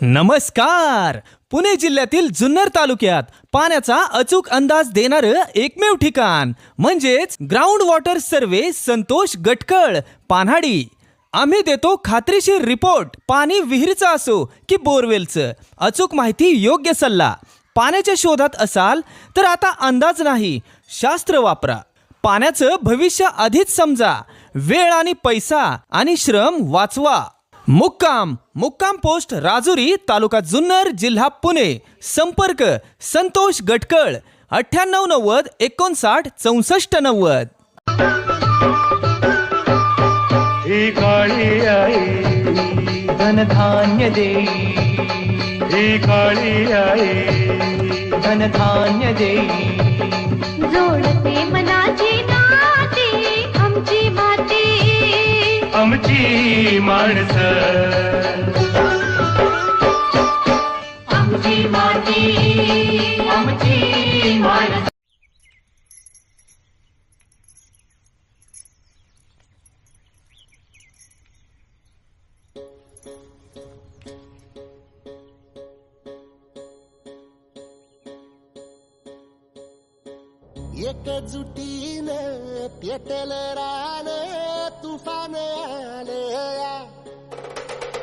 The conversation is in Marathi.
नमस्कार! पुणे जिल्ह्यातील जुन्नर तालुक्यात पाण्याचा अचूक अंदाज देणारं एकमेव ठिकाण म्हणजेच ground water survey Santosh Gatkal Panhadi. आम्ही देतो खात्रीशीर रिपोर्ट पाणी विहिरीचं असो की बोरवेलचं. अचूक माहिती योग्य सल्ला. पाण्याच्या शोधात असाल तर आता अंदाज नाही शास्त्र वापरा. पाण्याचं भविष्य आधीच समजा. वेळ आणि पैसा आणि श्रम वाचवा. मुक्काम. मुक्काम पोस्ट राजुरी तालुका जुन्नर जिल्हा पुणे. संपर्क संतोष गटकळ अठ्ठ्याण्णव नव्वद एकोणसाठ चौसष्ट नव्वद. ही काळी आई धनधान्य देई ही काळी आई धनधान्य देई जोडते आमची माणसं. आमची माती आमची माणसं. एकजुटीनं पेटल रान. tu fanele